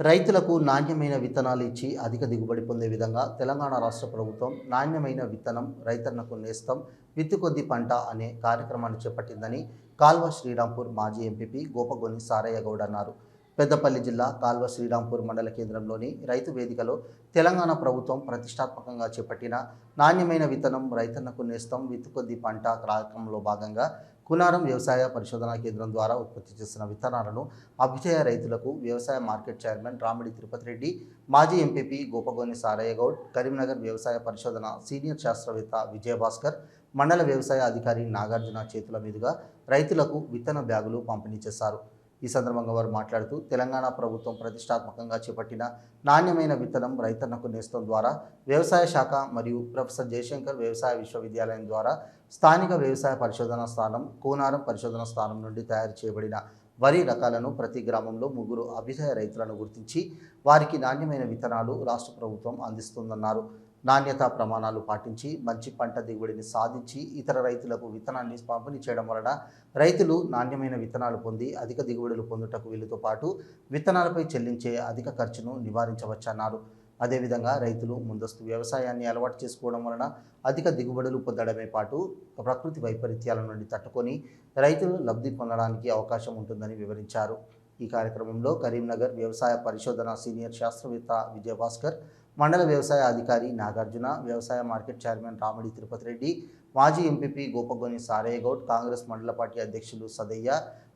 రైతులకు నాణ్యమైన విత్తనాలు ఇచ్చి అధిక దిగుబడి పొందే విధంగా తెలంగాణ రాష్ట్ర ప్రభుత్వం నాణ్యమైన విత్తనం రైతన్నకు నేస్తం విత్తు కొద్ది పంట అనే కార్యక్రమాన్ని చేపట్టిందని కాల్వ శ్రీరాంపూర్ మాజీ ఎంపీపీ గోపగొని సారయ్య గౌడ్ అన్నారు. పెద్దపల్లి జిల్లా కాల్వ శ్రీరాంపూర్ మండల కేంద్రంలోని రైతు వేదికలో తెలంగాణ ప్రభుత్వం ప్రతిష్టాత్మకంగా చేపట్టిన నాణ్యమైన విత్తనం రైతన్నకు నేస్తం విత్తు కొద్ది పంట కార్యక్రమంలో భాగంగా కునారం వ్యవసాయ పరిశోధనా కేంద్రం ద్వారా ఉత్పత్తి చేసిన విత్తనాలను అభ్యుదయ రైతులకు వ్యవసాయ మార్కెట్ చైర్మన్ రామిడి తిరుపతి రెడ్డి మాజీ ఎంపీపీ గోపగోని సారయ్య గౌడ్ కరీంనగర్ వ్యవసాయ పరిశోధన సీనియర్ శాస్త్రవేత్త విజయభాస్కర్ మండల వ్యవసాయ అధికారి నాగార్జున చేతుల మీదుగా రైతులకు విత్తన బ్యాగులు పంపిణీ చేశారు. ఈ సందర్భంగా వారు మాట్లాడుతూ తెలంగాణ ప్రభుత్వం ప్రతిష్టాత్మకంగా చేపట్టిన నాణ్యమైన విత్తనం రైతన్నకు నేస్తం ద్వారా వ్యవసాయ శాఖ మరియు ప్రొఫెసర్ జయశంకర్ వ్యవసాయ విశ్వవిద్యాలయం ద్వారా స్థానిక వ్యవసాయ పరిశోధన స్థానం కోనారం పరిశోధన స్థానం నుండి తయారు చేయబడిన వరి రకాలను ప్రతి గ్రామంలో ముగ్గురు అభ్యుదయ రైతులను గుర్తించి వారికి నాణ్యమైన విత్తనాలు రాష్ట్ర ప్రభుత్వం అందిస్తుందన్నారు. నాణ్యతా ప్రమాణాలు పాటించి మంచి పంట దిగుబడిని సాధించి ఇతర రైతులకు విత్తనాన్ని పంపిణీ చేయడం వలన రైతులు నాణ్యమైన విత్తనాలు పొంది అధిక దిగుబడులు పొందుటకు వీలుతో పాటు విత్తనాలపై చెల్లించే అధిక ఖర్చును నివారించవచ్చన్నారు. అదేవిధంగా రైతులు ముందస్తు వ్యవసాయాన్ని అలవాటు చేసుకోవడం వలన అధిక దిగుబడులు పొందడమే పాటు ప్రకృతి వైపరీత్యాల నుండి తట్టుకొని రైతులు లబ్ధి పొందడానికి అవకాశం ఉంటుందని వివరించారు. ఈ కార్యక్రమంలో కరీంనగర్ వ్యవసాయ పరిశోధన సీనియర్ శాస్త్రవేత్త విజయభాస్కర్ మండల వ్యవసాయ అధికారి నాగార్జున వ్యవసాయ మార్కెట్ చైర్మన్ రామిడి తిరుపతి రెడ్డి మాజీ ఎంపీపీ గోపగోని సారయ్య గౌడ్ కాంగ్రెస్ మండల పార్టీ అధ్యక్షులు సదయ్య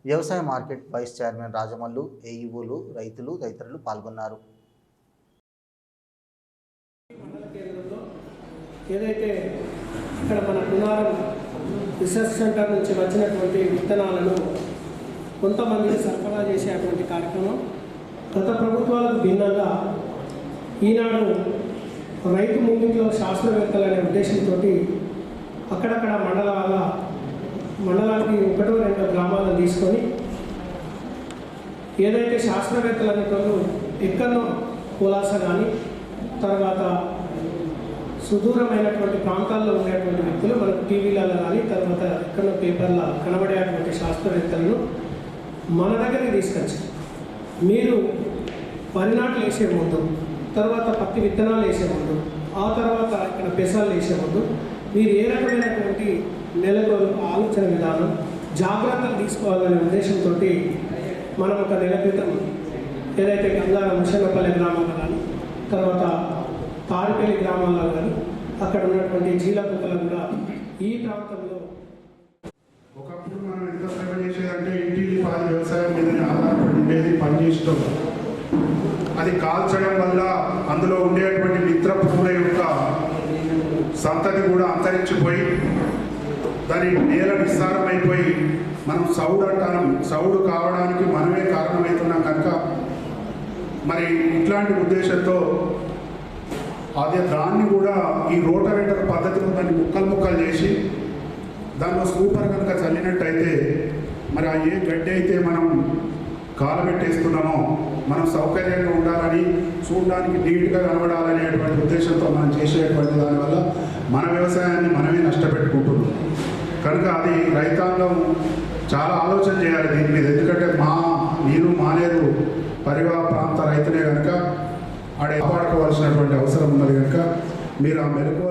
వ్యవసాయ మార్కెట్ వైస్ చైర్మన్ రాజమల్లు ఏఈఓలు రైతులు తదితరులు పాల్గొన్నారు. కేంద్రంలో ఏదైతే ఇక్కడ మన రీసెర్చ్ సెంటర్ నుంచి వచ్చినటువంటి విత్తనాలను కొంతమందికి సరఫరా చేసేటువంటి కార్యక్రమం గత ప్రభుత్వాలకు భిన్నంగా ఈనాడు రైతు ముందులో శాస్త్రవేత్తలు అనే ఉద్దేశంతో అక్కడక్కడ మండలాల మండలానికి ఒకటో రెండో గ్రామాలను తీసుకొని ఏదైతే శాస్త్రవేత్తలు అనేటోళ్ళు ఎక్కడో కులాస కానీ తర్వాత సుదూరమైనటువంటి ప్రాంతాల్లో ఉండేటువంటి వ్యక్తులు మనకు టీవీలలో కానీ తర్వాత ఎక్కడో పేపర్లో కనబడేటువంటి శాస్త్రవేత్తలను మన దగ్గరికి తీసుకొచ్చి మీరు పరినాట్లు వేసే ముందు తర్వాత పత్తి విత్తనాలు వేసే ముందు ఆ తర్వాత ఇక్కడ పెసాలు వేసే ముందు మీరు ఏ రకమైనటువంటి నెలకొలు ఆలోచన విధానం జాగ్రత్తలు తీసుకోవాలనే ఉద్దేశంతో మనం ఒక నెల క్రితం ఏదైతే గంగాల ముషన్నపల్లి గ్రామంలో కానీ తర్వాత తారిపల్లి గ్రామాల్లో కానీ అక్కడ ఉన్నటువంటి జీలకుక్కలు కూడా ఈ ప్రాంతంలో ఒకప్పుడు మనం ఎంత శ్రమ చేసేదంటే ఇంటికి పాలు వ్యవసాయం మీద ఆధారపడి ఉండేది పనిచేయడం అది కాల్చడం వల్ల అందులో ఉండేటువంటి మిత్ర పువ్వుల యొక్క సంతతి కూడా అంతరించిపోయి దాని నేల విస్తారమైపోయి మనం సౌడు అంటాం సౌడు కావడానికి మనమే కారణమవుతున్నాం కనుక మరి ఇట్లాంటి ఉద్దేశంతో అదే దాన్ని కూడా ఈ రోటవేటర్ పద్ధతిలో దాన్ని ముక్కలు ముక్కలు చేసి దానిలో సూపర్ కనుక చల్లినట్టయితే మరి ఆ ఏ గడ్డి అయితే మనం కాలబెట్టేస్తున్నామో మనం సౌకర్యంగా ఉండాలని చూడడానికి నీట్గా కనబడాలనేటువంటి ఉద్దేశంతో మనం చేసేటువంటి దానివల్ల మన వ్యవసాయాన్ని మనమే నష్టపెట్టుకుంటున్నాం. కనుక అది రైతాంగం చాలా ఆలోచన చేయాలి దీని మీద. ఎందుకంటే మా నేను మానేరు పరివా ప్రాంత రైతులే కనుక ఆడే కాపాడుకోవాల్సినటువంటి అవసరం ఉన్నది కనుక మీరు ఆ మెరుగు